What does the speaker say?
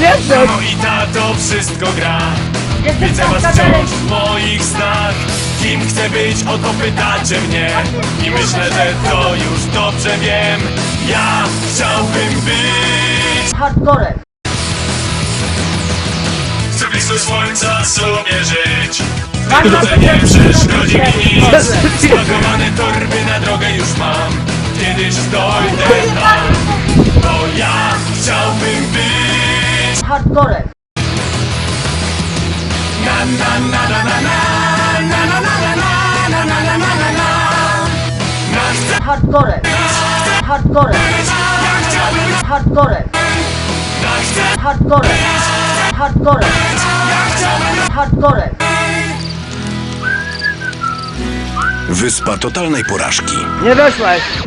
jesteś? Mamo i tato wszystko gra. Jestem Widzę was wciąż w moich snach. Kim chcę być, o to pytacie mnie. I myślę, że to już dobrze wiem. Ja chciałbym być hardcorem. Chcę blisko słońca sobie żyć drodze nie przeszkodzi mi nic. Spakowane torby na drogę już mam. Kiedyś dojdę tam być Hardcorem. Na na na na na na na na na na na na na na na Hardcorem. Hardcorem. Ja chciałbym Hardcorem. Wyspa totalnej porażki. Nie weszłeś.